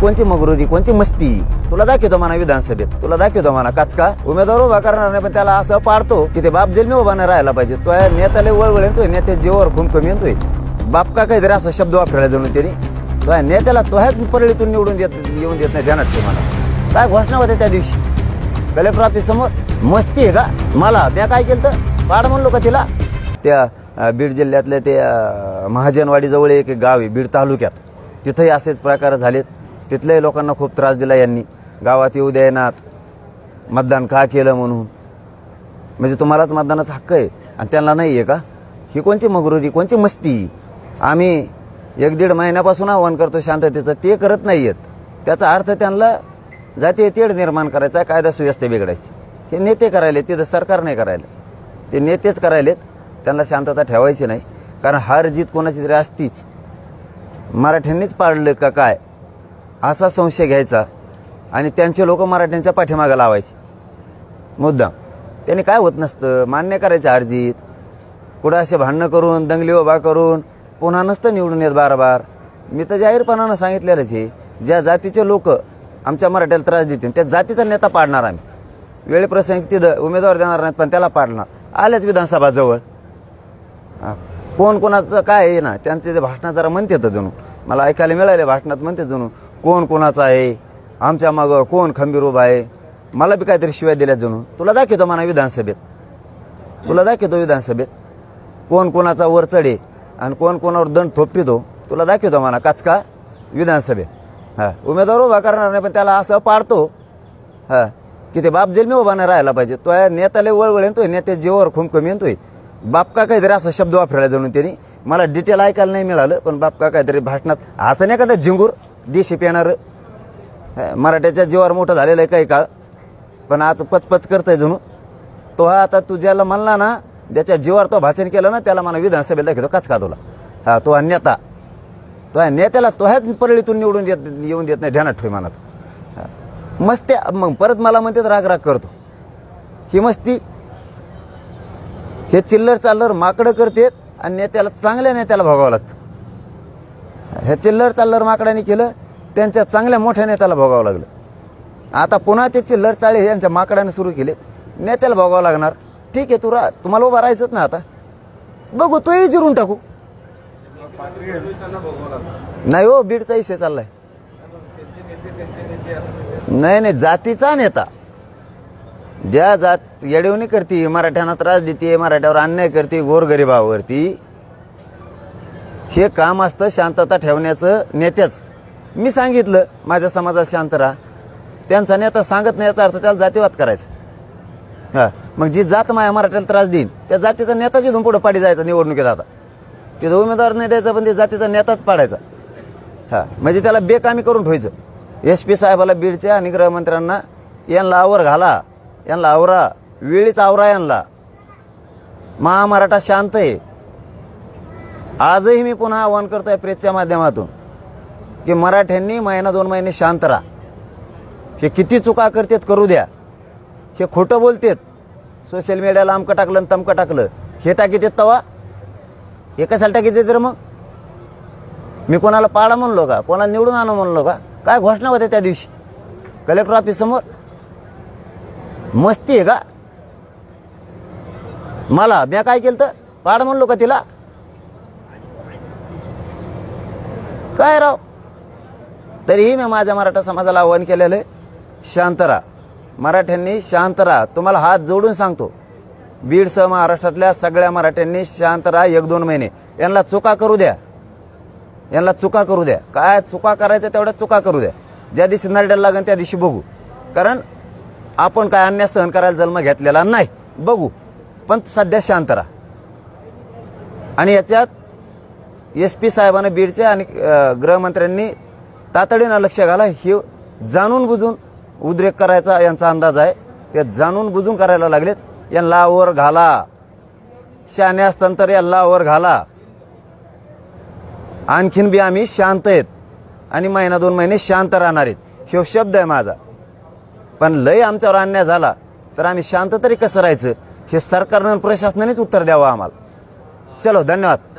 कोणची मगरुरी कोणची मस्ती? तुला दाखवतो म्हणा विधानसभेत. तुला दाखवतो म्हणा काचका. उमेदवार उभा करणार नाही पण त्याला असं पाडतो की ते बाप जेल उभा नाही राहायला पाहिजे. तो नेत्याला वळवळ येतोय नेत्या जीवावर खून कमी येतोय. बाप का काहीतरी असा शब्द वापरायला जाऊन त्यांनी? तो नेत्याला तो ह्याच परळीतून निवडून देत येऊन देत नाही ध्यानात तुम्हाला काय घोषणा होते त्या दिवशी? कलेक्टर ऑफिस समोर मस्ती आहे का? मला? मी काय केलं तर? पाड म्हणलो का तिला? त्या बीड जिल्ह्यातल्या ते महाजनवाडीजवळ एक गाव आहे बीड तालुक्यात. तिथंही असेच प्रकार झालेत. तिथल्याही लोकांना खूप त्रास दिला यांनी. गावात येऊ द्यायनात मतदान का केलं म्हणून? म्हणजे तुम्हालाच मतदानाचा हक्क आहे. आणि त्यांना नाही आहे का? ही कोणची मगरुरी कोणची मस्ती? आम्ही एक दीड महिन्यापासून आव्हान करतो शांततेचं ते करत नाही आहेत. त्याचा अर्थ त्यांना जातीय तेढ निर्माण करायचा कायदा सुव्यवस्था बिघडायची. हे नेते करायले तिथं सरकार नाही करायला. ते नेतेच करायलेत. त्यांना शांतता ठेवायची नाही. कारण हार जीत कोणाची तरी असतीच. मराठ्यांनीच पाडलं का काय? असा संशय घ्यायचा आणि त्यांचे लोक मराठ्यांच्या पाठीमागं लावायचे. मुद्दाम. त्यांनी काय होत नसतं? मान्य करायचं अर्जित. कुठं असे भांडणं करून दंगली उभा करून पुन्हा नसतं निवडून येत बार बार मी तर जाहीरपणानं सांगितलेलंच आहे ज्या जातीचे लोक आमच्या मराठ्याला त्रास देतील त्या जातीचा नेता पाडणार आम्ही. वेळेप्रसंगी तिथं उमेदवार देणार नाहीत पण त्याला पाडणार. आल्याच विधानसभा जवळ. कोण कोणाचं काय आहे ना त्यांचे जे भाषणात जरा म्हणते जणू मला ऐकायला मिळाले भाषणात म्हणते जणू कोण कोणाचं आहे? आमच्या मागं कोण खंबीर उभा आहे? मला बी काहीतरी शिवाय दिल्या जणू तुला दाखवतो म्हणा विधानसभेत. तुला दाखवतो विधानसभेत. कोण कोणाचा वर चढे आणि कोण कोणावर दंड थोपटितो तुला दाखवतो म्हणा काचका विधानसभेत. हां उमेदवार उभा करणार नाही पण त्याला असं पाडतो. हां की ते बाप जेल उभा नाही राहायला पाहिजे. तो या नेत्याला वळवळ येतोय नेत्या जीवावर खूप कमी येतोय. बाप का काहीतरी असा शब्द वापरायला जाऊन त्यांनी. मला डिटेल ऐकायला नाही मिळालं पण बाप का काहीतरी भाषणात असं नाही का झिंगूर? देशी पेणार. मराठ्याच्या जीवावर मोठं झालेलं आहे काही काळ. पण आज पचपच करतंय जणू. तो हा आता तू ज्याला म्हणला ना ज्याच्या जीवावर तो भाषण केलं ना त्याला मला विधानसभेला दाखवतो काच का तुला हा तो हा नेता. तो ह्या नेत्याला तो ह्याच परळीतून निवडून देत येऊन देत नाही ध्यानात ठेव मनात. मस्त मस्ती मग परत मला म्हणतात राग राग करतो. ही मस्ती हे चिल्लर चाललर माकडं करतेत आणि नेत्याला चांगल्या नेत्याला भोगावं लागतं. हे चिल्लर चाललर माकडाने केलं त्यांच्या चांगल्या मोठ्या नेत्याला भोगावं लागलं. आता पुन्हा ते चिल्लर यांच्या माकडाने सुरू केले. नेत्याला भोगावं लागणार. ठीक आहे तू रा तुम्हाला उभा राहायचंच ना आता. बघू तोही जिरून टाकू. नाही हो बीडचा विषय चाललाय. नाही नाही जातीचा नेता. ज्या जात येडवणी करते मराठ्यांना त्रास देते मराठ्यावर अन्याय करते गोरगरिबावरती हे काम असतं शांतता ठेवण्याचं नेत्याच. मी सांगितलं माझ्या समाजात शांत राहा. त्यांचा नेता सांगत नाही याचा अर्थ त्याला जातीवाद करायचा. हां मग जी जात माया मराठ्याला त्रास देईन त्या जातीचा नेताच इथून पुढं पाडी जायचा निवडणुकीत आता. तिथं उमेदवार नाही द्यायचा पण ते जातीचा नेताच पाडायचा. हां म्हणजे त्याला बेकामी करून ठेवायचं. एस पी साहेबाला बीडच्या आणि गृहमंत्र्यांना यांना आवर घाला यांना आवरा वेळीच आवरा यांना. महामराठा शांत आहे. आजही मी पुन्हा आवाहन करतो आहे प्रेसच्या माध्यमातून की मराठ्यांनी महिना दोन महिने शांत राहा. हे किती चुका करतेत करू द्या. हे खोटं बोलतेत. सोशल मीडियाला आमकं टाकलं आणि तमकं टाकलं. हे टाकीत तवा? हे कशाला टाकीत तर मग? मी कोणाला पाडा म्हणलो का? कोणाला निवडून आणू म्हणलो का? काय घोषणा होत्या त्या दिवशी? कलेक्टर ऑफिससमोर मस्ती आहे का? मला मी काय केलं तर पाड म्हणलो का तिला? काय राव? तरीही मी माझ्या मराठा समाजाला आव्हान केलेलं आहे शांत राहा. मराठ्यांनी शांत राहा. तुम्हाला हात जोडून सांगतो बीडसह महाराष्ट्रातल्या सगळ्या मराठ्यांनी शांत राहा एक दोन महिने. यांना चुका करू द्या. यांना चुका करू द्या. काय चुका करायच्या तेवढ्या चुका करू द्या. ज्या दिवशी नरड्याला लागेल त्या दिवशी बघू. कारण आपण काय अन्याय सहन करायला जन्म घेतलेला नाही. बघू. पण सध्या शांत राहा. आणि याच्यात एस पी साहेबांना बीडचे आणि गृहमंत्र्यांनी तातडीनं लक्ष घाला. हे जाणून बुजून उद्रेक करायचा यांचा अंदाज आहे. ते जाणून बुजून करायला लागलेत. यांना वर घाला. शाने असताना तर यांना वर घाला. आणखीन बी आम्ही शांत आहेत. आणि महिना दोन महिने शांत राहणार आहेत. ह्यो शब्द आहे माझा. पण लय आमच्यावर अन्याय झाला. तर आम्ही शांत तरी कसं राहायचं? हे सरकारनं प्रशासनानेच उत्तर द्यावं आम्हाला. चलो धन्यवाद.